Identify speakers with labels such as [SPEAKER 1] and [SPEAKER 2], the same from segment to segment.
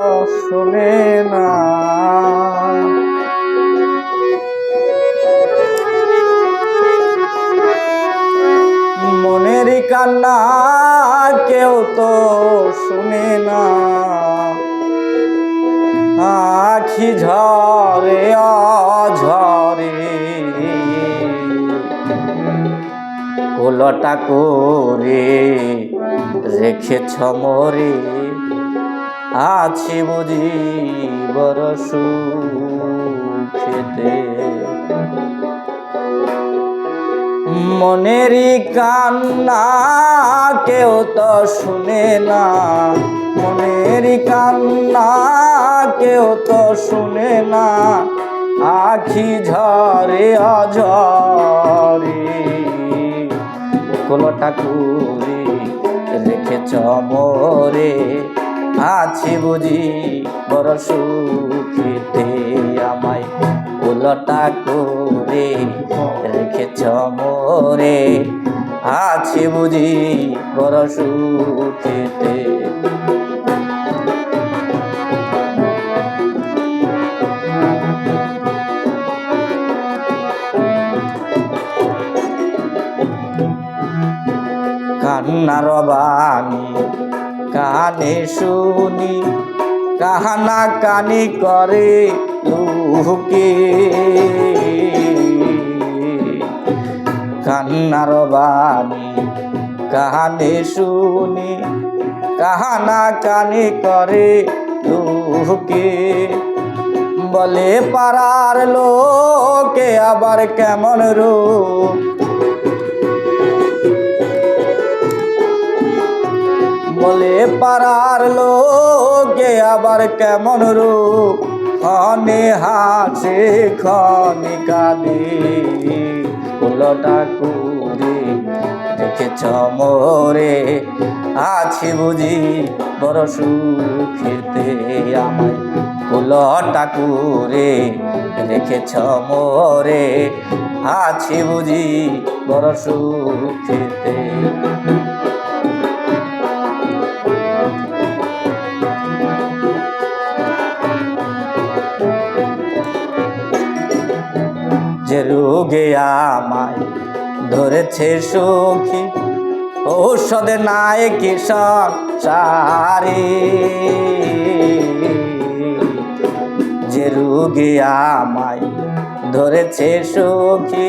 [SPEAKER 1] শোনে না। মনের কান্না কেউ তো শুনে না। আখি ঝরে, অঝরে। কোলটা করে রেখেছ মরে। আছি বুঝি বড় সুখেতে। মনেরই কান্না কেউ তো শুনে না। মনেরই কান্না কেউ তো শুনে না। আখি ঝরে অঝরে কোলটা কুড়ি রেখেছ মোরে। আছি বুঝি, বড় সুখেতে আমায় কোলটা করে রেখেছ মোরে। আছি বুঝি, বড় সুখেতে। কান্নার বাণী কানে শুনি, কাহানা কানি করে লুকে কান্নার বাণী কানে শুনি, কাহানা কানি করে লুকে বলে পাড়ার লোকে আবার কেমন রূপ? বলে পাড়ার লোকে আবার কেমন রূপ? খনে হাসে খনে কাঁদে। কুলটা কুড়ে দেখেছ মোরে? আছি বুঝি বড় সুখেতে আমায়। কুলটা কুড়ে রেখেছ মোরে? আছি বুঝি বড় সুখেতে। যে রোগে আমায় ধরেছে সখী। ঔষধে নাই কিষণ সারে। যে রোগে আমায় ধরেছে সখী।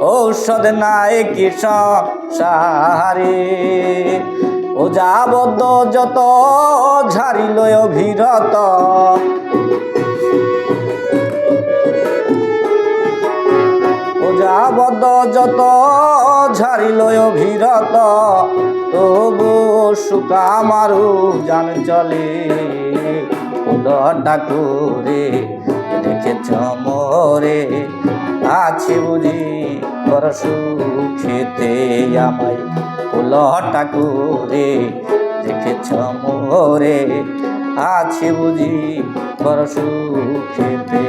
[SPEAKER 1] ঔষধ নাই কিষণ সারে। ও যাবদ যত ঝাড়িল অভিরত যাবদ যত ঝাড়িল অভিরত, তবু সুকা মারু জান চলে। উদটা করে রেখেছ মোরে, আছি বুঝি বড় সুখেতে আমায়। উলটা করে রেখেছ মোরে, আছি বুঝি বড় সুখেতে।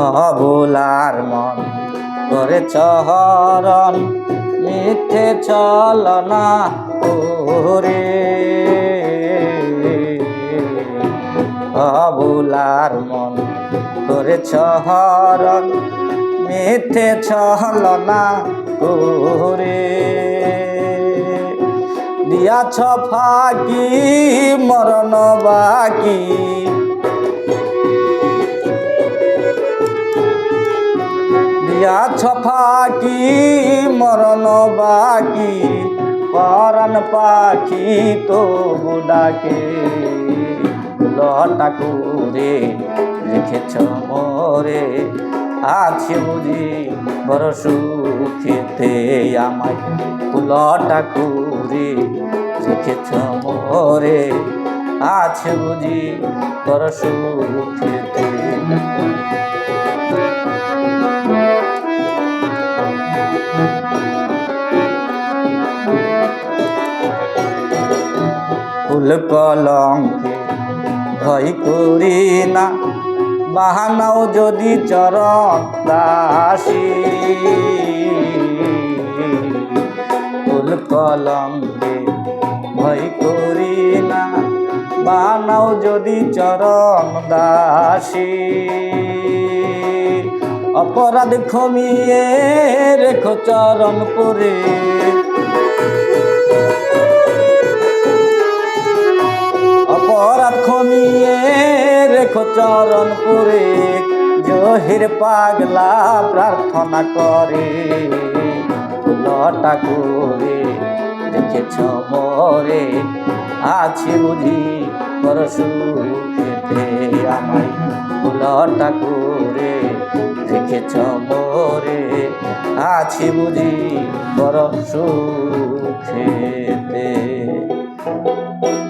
[SPEAKER 1] অবুলার মন। করে চহরণ, মিথ্যে চলনা ওরে। অবুলার মন করে চহরণ, মিথ্যে ছলনা ওরে। দিয়াছ ফাঁকি, মরণ বাকি দিয়াছ ফাঁকি মরণ বাকি। পরাণ পাখি তো ডাকে। লটা করে রেখেছ মোরে, আছে বুঝি বড় সুখেতে আমায়। লটা করে রেখেছ মোরে, আছে বুঝি বড় সুখেতে। ফুল কলঙ্কে ভয় করি না। বাহানাও যদি চরণ দাসী। ফুল কলঙ্কে ভয় করি না। বানাও যদি চরণ দাসী। অপরাধ ক্ষমিয়ে রেখো চরণ পরে। অপরাধ ক্ষমিয়ে রেখো চরণ পুরে, জহির পাগলা প্রার্থনা করে। ফুলটা করে রেখেছ মরে, আছি বুঝি পরশুতে আমায়। ফুলটা করে রেখেছ মরে আছি বুঝি বরফ সুখেতে